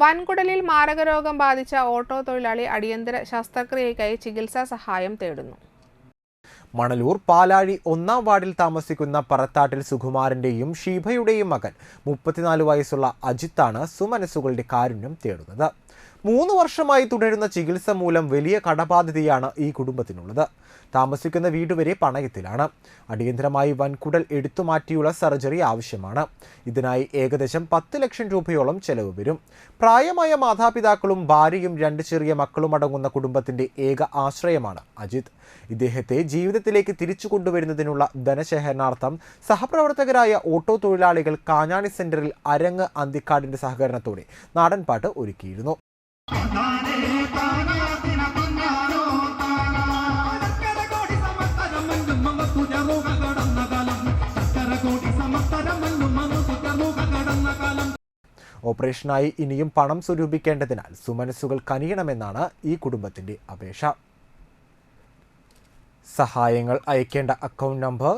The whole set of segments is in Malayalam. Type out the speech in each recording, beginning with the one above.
വൻകുടലിൽ മാരകരോഗം ബാധിച്ച ഓട്ടോ തൊഴിലാളി അടിയന്തര ശസ്ത്രക്രിയയ്ക്കായി ചികിത്സാ സഹായം തേടുന്നു. മണലൂർ പാലാഴി ഒന്നാം വാർഡിൽ താമസിക്കുന്ന പറത്താട്ടിൽ സുകുമാരന്റെയും ഷീഭയുടെയും മകൻ മുപ്പത്തിനാല് വയസ്സുള്ള അജിത്താണ് സുമനസ്സുകളുടെ കാരുണ്യം തേടുന്നത്. മൂന്ന് വർഷമായി തുടരുന്ന ചികിത്സ മൂലം വലിയ കടബാധ്യതയാണ് ഈ കുടുംബത്തിനുള്ളത്. താമസിക്കുന്ന വീടുവരെ പണയത്തിലാണ്. അടിയന്തരമായി വൻകുടൽ എടുത്തുമാറ്റിയുള്ള സർജറി ആവശ്യമാണ്. ഇതിനായി ഏകദേശം പത്ത് ലക്ഷം രൂപയോളം ചെലവ് വരും. പ്രായമായ മാതാപിതാക്കളും ഭാര്യയും രണ്ട് ചെറിയ മക്കളും അടങ്ങുന്ന കുടുംബത്തിന്റെ ഏക ആശ്രയമാണ് അജിത്. ഇദ്ദേഹത്തെ ജീവിതത്തിലേക്ക് തിരിച്ചു കൊണ്ടുവരുന്നതിനുള്ള ധനശേഖരണാർത്ഥം സഹപ്രവർത്തകരായ ഓട്ടോ തൊഴിലാളികൾ കാഞ്ഞാണി സെന്ററിൽ അരങ്ങ് അന്തിക്കാടിന്റെ സഹകരണത്തോടെ നാടൻപാട്ട് ഒരുക്കിയിരുന്നു. ഓപ്പറേഷനായി ഇനിയും പണം സ്വരൂപിക്കേണ്ടതിനാൽ സുമനസ്സുകൾ കനിയണമെന്നാണ് ഈ കുടുംബത്തിന്റെ അപേക്ഷ. സഹായങ്ങൾ അയക്കേണ്ട അക്കൗണ്ട് നമ്പർ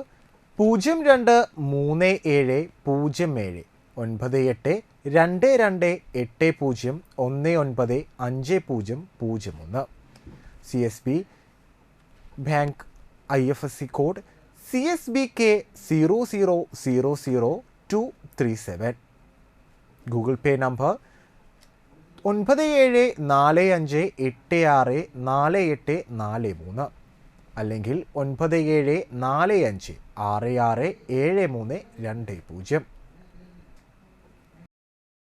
പൂജ്യം രണ്ട് മൂന്ന് ഏഴ് പൂജ്യം ഏഴ്. ഒൻപത് എട്ട് രണ്ട് രണ്ട് എട്ട് പൂജ്യം ഒന്ന് ഒൻപത് അഞ്ച് പൂജ്യം പൂജ്യം ഒന്ന്. C S B bank I F S C code C S B K zero zero zero zero two three seven Google Pay number ഒൻപത് ഏഴ് നാല് അഞ്ച് എട്ട് ആറ് നാല് എട്ട് നാല് മൂന്ന്. അല്ലെങ്കിൽ ഒൻപത് ഏഴ് നാല് അഞ്ച് ആറ് ആറ് ഏഴ് മൂന്ന് രണ്ട് പൂജ്യം.